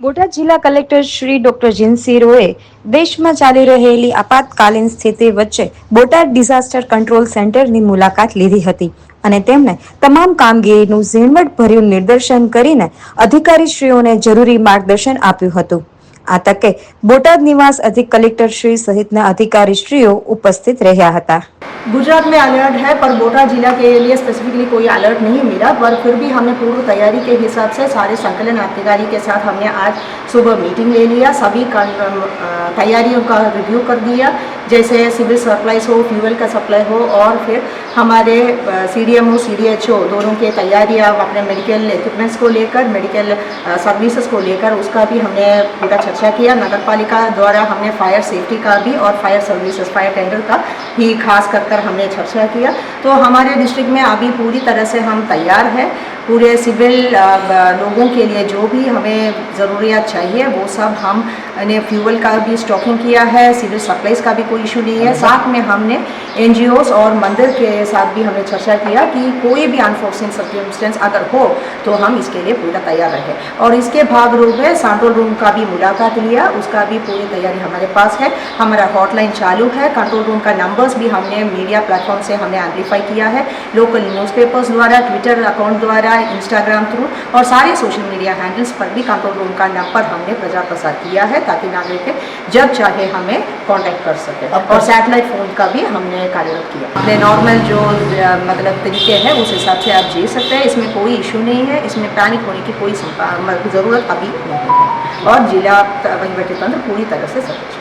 બોટાદ જિલ્લા collector Shri doctor Jinsi રોએ દેશમાં ચાલી રહેલી આપાતકાલીન સ્થિતિ વચ્ચે બોટાદ ડિઝાસ્ટર કંટ્રોલ સેન્ટરની મુલાકાત લીધી હતી અને તેમણે તમામ કામગીરીનું ઝીણવટભર્યું નિદર્શન કરીને અધિકારીશ્રીઓને જરૂરી માર્ગદર્શન આપ્યું હતું. આ તકે બોટાદ નિવાસ અધિક કલેક્ટર શ્રી સહિતના અધિકારીશ્રીઓ ઉપસ્થિત રહ્યા હતા. गुजरात में अलर्ट है, पर बोटा जिला के लिए स्पेसिफिकली कोई अलर्ट नहीं मिला, पर फिर भी हमने पूर्व तैयारी के हिसाब से सारे संकलन अधिकारी के साथ हमने आज सुबह मीटिंग ले लिया, सभी तैयारियों का रिव्यू कर दिया। जैसे सिविल सप्लाईज हो, फ्यूल का सप्लाई हो और फिर हमारे C D M O C D H O दोनों की तैयारियाँ अपने मेडिकल इक्विपमेंट्स को लेकर मेडिकल सर्विसेज़ को लेकर, उसका भी हमने पूरा चर्चा किया। नगर पालिका द्वारा हमने फायर सेफ्टी का भी और फायर सर्विसेज़ फायर टेंडर का ही खास कर कर हमने चर्चा किया। तो हमारे डिस्ट्रिक्ट में अभी पूरी तरह से हम तैयार हैं। पूरे सिविल लोगों के लिए जो भी हमें ज़रूरियात चाहिए, वो सब हमने फ्यूल का भी स्टॉकिंग किया है सिविल सप्लाईज का भी कोई इशू नहीं है। साथ में हमने एन और मंदिर के साथ भी हमने चर्चा किया कि कोई भी अनफॉर्चुनेट सर्कमस्टेंस अगर हो तो हम इसके लिए पूरा तैयार रहे। और इसके भाग रूप में कंट्रोल रूम का भी मुलाकात लिया। उसका भी पूरी तैयारी हमारे पास है। हमारा हॉटलाइन चालू है। कंट्रोल रूम का नंबर्स भी हमने मीडिया प्लेटफॉर्म से हमने एम्पलीफाई किया है। लोकल न्यूज़पेपर्स द्वारा ट्विटर अकाउंट द्वारा इंस्टाग्राम थ्रू और सारे सोशल मीडिया हैंडल्स पर भी कंट्रोल रूम का नंबर हमने प्रचार प्रसार किया है, ताकि नागरिक जब चाहे हमें कॉन्टैक्ट कर सके। और सैटेलाइट फ़ोन का भी हमने कार्यरत किया। अपने नॉर्मल जो मतलब तरीके हैं, उस हिसाब से आप जी सकते हैं। इसमें कोई इशू नहीं है। इसमें पैनिक होने की कोई ज़रूरत अभी नहीं है। और जिला वहीवटी तंत्र पूरी तरह से है।